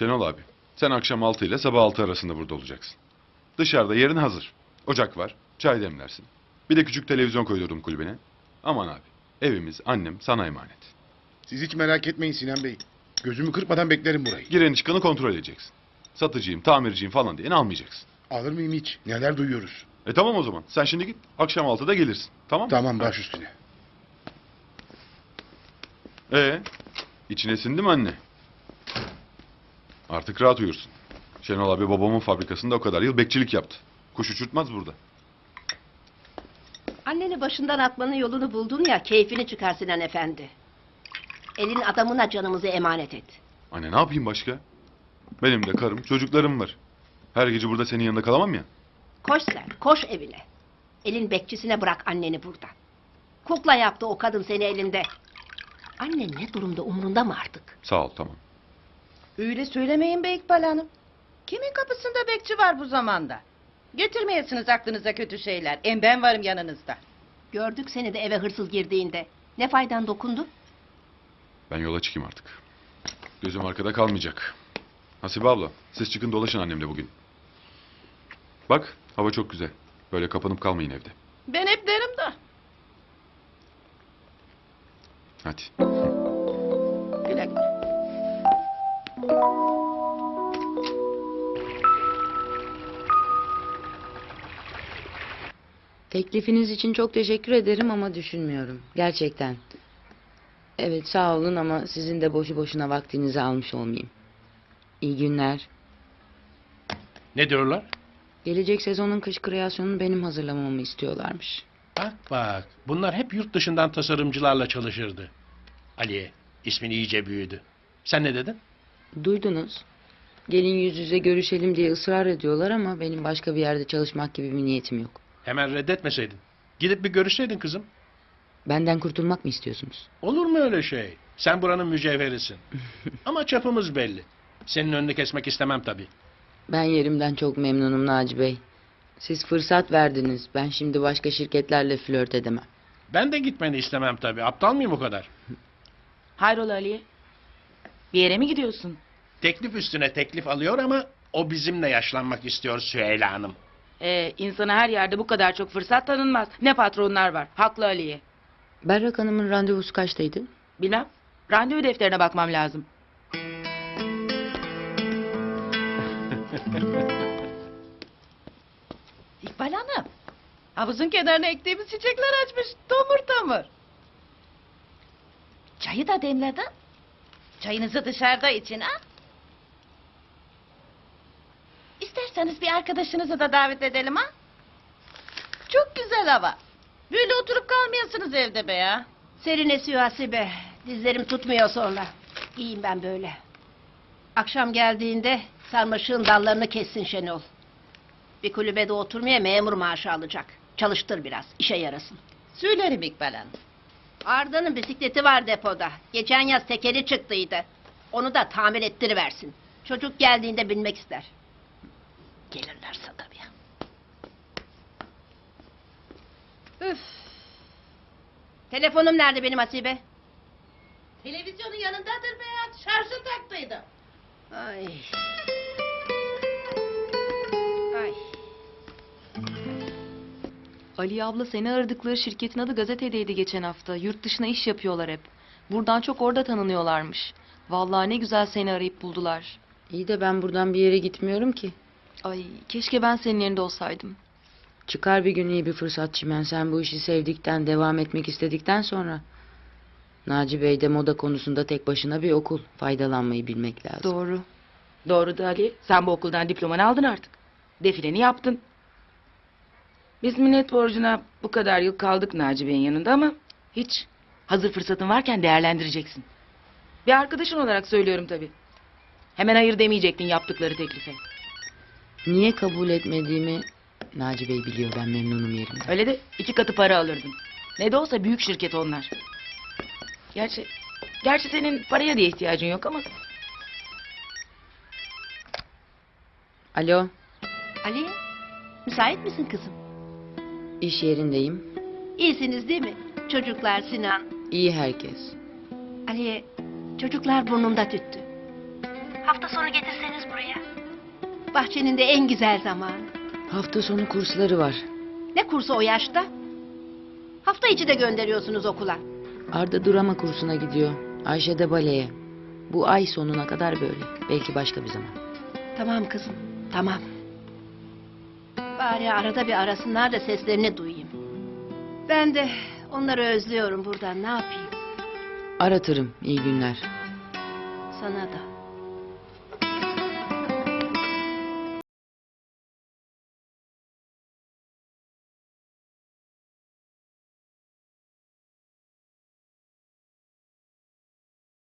Şenol abi, sen akşam 6 ile sabah 6 arasında burada olacaksın. Dışarıda yerin hazır. Ocak var, çay demlersin. Bir de küçük televizyon koydurdum kulübene. Aman abi, evimiz, annem sana emanet. Siz hiç merak etmeyin Sinan Bey. Gözümü kırpmadan beklerim burayı. Gireni çıkanı kontrol edeceksin. Satıcıyım, tamirciyim falan diye almayacaksın. Alır mıyım hiç? Neler duyuyoruz. E tamam o zaman. Sen şimdi git. Akşam 6'da gelirsin. Tamam mı? Tamam baş üstüne. Ee, içine sindi mi anne? Artık rahat uyursun. Şenol abi babamın fabrikasında o kadar yıl bekçilik yaptı. Kuş uçurtmaz burada. Anneni başından atmanın yolunu buldun ya keyfini çıkar Sinan Efendi. Elin adamına canımızı emanet et. Anne ne yapayım başka? Benim de karım, çocuklarım var. Her gece burada senin yanında kalamam ya. Koş sen, koş evine. Elin bekçisine bırak anneni burada. Kukla yaptı o kadın seni elinde. Annen ne durumda umurunda mı artık? Sağ ol tamam. Öyle söylemeyin be İkbal Hanım. Kimin kapısında bekçi var bu zamanda? Getirmeyesiniz aklınıza kötü şeyler. Em ben varım yanınızda. Gördük seni de eve hırsız girdiğinde. Ne faydan dokundu? Ben yola çıkayım artık. Gözüm arkada kalmayacak. Hasibe abla, siz çıkın dolaşın annemle bugün. Bak, hava çok güzel. Böyle kapanıp kalmayın evde. Ben hep derim de. Hadi. Teklifiniz için çok teşekkür ederim ama düşünmüyorum. Gerçekten. Evet sağ olun ama sizin de boşu boşuna vaktinizi almış olmayayım. İyi günler. Ne diyorlar? Gelecek sezonun kış kreasyonunu benim hazırlamamı istiyorlarmış. Bak bak. Bunlar hep yurt dışından tasarımcılarla çalışırdı. Aliye ismin iyice büyüdü. Sen ne dedin? Duydunuz. Gelin yüz yüze görüşelim diye ısrar ediyorlar ama benim başka bir yerde çalışmak gibi bir niyetim yok. Hemen reddetmeseydin. Gidip bir görüşseydin kızım. Benden kurtulmak mı istiyorsunuz? Olur mu öyle şey? Sen buranın mücevherisin. Ama çapımız belli. Senin önünü kesmek istemem tabii. Ben yerimden çok memnunum Naci Bey. Siz fırsat verdiniz. Ben şimdi başka şirketlerle flört edemem. Ben de gitmeni istemem tabii. Aptal mıyım o kadar? Hayrola Ali? Bir yere mi gidiyorsun? Teklif üstüne teklif alıyor ama o bizimle yaşlanmak istiyor Süheyla Hanım. Ee, insana her yerde bu kadar çok fırsat tanınmaz. Ne patronlar var. Haklı Ali'ye. Berrak Hanım'ın randevusu kaçtaydı? Bilmem. Randevu defterine bakmam lazım. İkbal Hanım. Havuzun kenarına ektiğimiz çiçekler açmış. Tomur tomur. Çayı da demledin. Çayınızı dışarıda için ha? İsterseniz bir arkadaşınızı da davet edelim ha? Çok güzel hava. Böyle oturup kalmayasınız evde be ya. Serin esiyor Hasibe. Dizlerim tutmuyor sonra. İyiyim ben böyle. Akşam geldiğinde sarmaşığın dallarını kessin Şenol. Bir kulübede oturmaya memur maaşı alacak. Çalıştır biraz, işe yarasın. Söylerim İkbal Hanım. Arda'nın bisikleti var depoda. Geçen yaz tekeri çıktıydı. Onu da tamir ettiriversin. Çocuk geldiğinde binmek ister. Gelirlerse tabii. Üf. Telefonum nerede benim Hasibe? Televizyonun yanındadır be ya. Şarjı taktıydım. Ay. Ay. Ali abla seni aradıkları şirketin adı gazetedeydi geçen hafta. Yurt dışına iş yapıyorlar hep. Buradan çok orada tanınıyorlarmış. Vallahi ne güzel seni arayıp buldular. İyi de ben buradan bir yere gitmiyorum ki. Ay keşke ben senin yerinde olsaydım. Çıkar bir gün iyi bir fırsat Çimen. Sen bu işi sevdikten, devam etmek istedikten sonra. Naci Bey de moda konusunda tek başına bir okul. Faydalanmayı bilmek lazım. Doğru. Doğru da Ali. Sen bu okuldan diplomanı aldın artık. Defileni yaptın. Biz minnet borcuna bu kadar yıl kaldık Naci Bey'in yanında ama hiç. Hazır fırsatın varken değerlendireceksin. Bir arkadaşın olarak söylüyorum tabii. Hemen hayır demeyecektin yaptıkları teklife. Niye kabul etmediğimi Naci Bey biliyor. Ben memnunum yerimden. Öyle de iki katı para alırdın. Ne de olsa büyük şirket onlar. Gerçi, gerçi senin paraya diye ihtiyacın yok ama Alo, Ali, müsait misin kızım? iş yerindeyim. İyisiniz değil mi? Çocuklar, Sinan. İyi herkes. Ali, çocuklar burnumda tüttü. Hafta sonu getirseniz buraya. Bahçenin de en güzel zamanı. Hafta sonu kursları var. Ne kursu o yaşta? Hafta içi de gönderiyorsunuz okula. Arda drama kursuna gidiyor. Ayşe de baleye. Bu ay sonuna kadar böyle. Belki başka bir zaman. Tamam kızım, tamam. Bari arada bir arasınlar da seslerini duyayım. Ben de onları özlüyorum buradan, ne yapayım? Aratırım. İyi günler. Sana da.